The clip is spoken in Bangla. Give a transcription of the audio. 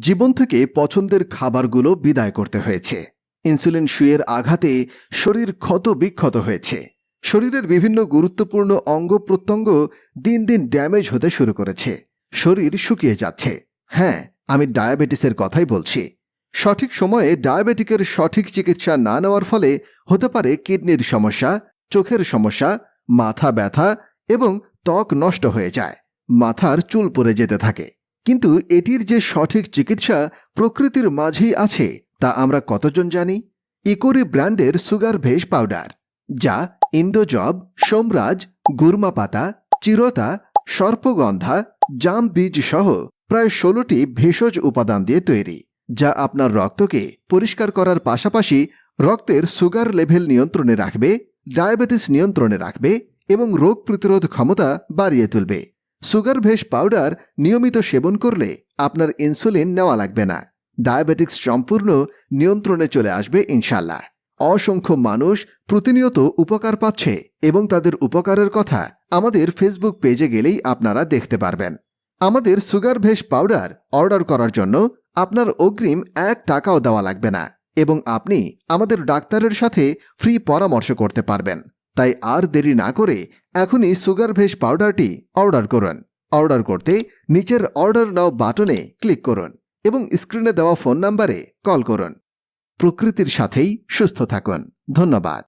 জীবন থেকে পছন্দের খাবারগুলো বিদায় করতে হয়েছে। ইনসুলিন সুয়ের আঘাতে শরীর ক্ষত বিক্ষত হয়েছে। শরীরের বিভিন্ন গুরুত্বপূর্ণ অঙ্গ প্রত্যঙ্গ দিন দিন ড্যামেজ হতে শুরু করেছে। শরীর শুকিয়ে যাচ্ছে। হ্যাঁ আমি ডায়াবেটিসের কথাই বলছি। সঠিক সময়ে ডায়াবেটিকের সঠিক চিকিৎসা না নেওয়ার ফলে হতে পারে কিডনির সমস্যা, চোখের সমস্যা, মাথা ব্যথা এবং ত্বক নষ্ট হয়ে যায়। মাথার চুল পড়ে যেতে থাকে। কিন্তু এটির যে সঠিক চিকিৎসা প্রকৃতির মাঝেই আছে, তা আমরা কতজন জানি? ইকোরি ব্র্যান্ডের সুগার ভেষ পাউডার, যা ইন্দোজব, সোমরাজ, গুরমা পাতা, চিরতা, সর্পগন্ধা, জাম বীজ সহ প্রায় ষোলোটি ভেষজ উপাদান দিয়ে তৈরি, যা আপনার রক্তকে পরিষ্কার করার পাশাপাশি রক্তের সুগার লেভেল নিয়ন্ত্রণে রাখবে, ডায়াবেটিস নিয়ন্ত্রণে রাখবে এবং রোগ প্রতিরোধ ক্ষমতা বাড়িয়ে তুলবে। সুগার ভেষ পাউডার নিয়মিত সেবন করলে আপনার ইনসুলিন নেওয়া লাগবে না। ডায়াবেটিক্স সম্পূর্ণ নিয়ন্ত্রণে চলে আসবে ইনশাল্লাহ অসংখ্য মানুষ প্রতিনিয়ত উপকার পাচ্ছে এবং তাদের উপকারের কথা আমাদের ফেসবুক পেজে গেলেই আপনারা দেখতে পারবেন। আমাদের সুগার ভেষ পাউডার অর্ডার করার জন্য আপনার অগ্রিম এক টাকাও দেওয়া লাগবে না এবং আপনি আমাদের ডাক্তারের সাথে ফ্রি পরামর্শ করতে পারবেন। তাই আর দেরি না করে এখনই সুগার ভেস পাউডারটি অর্ডার করুন। অর্ডার করতে নিচের অর্ডার নাও বাটনে ক্লিক করুন এবং স্ক্রিনে দেওয়া ফোন নাম্বারে কল করুন। প্রকৃতির সাথেই সুস্থ থাকুন। ধন্যবাদ।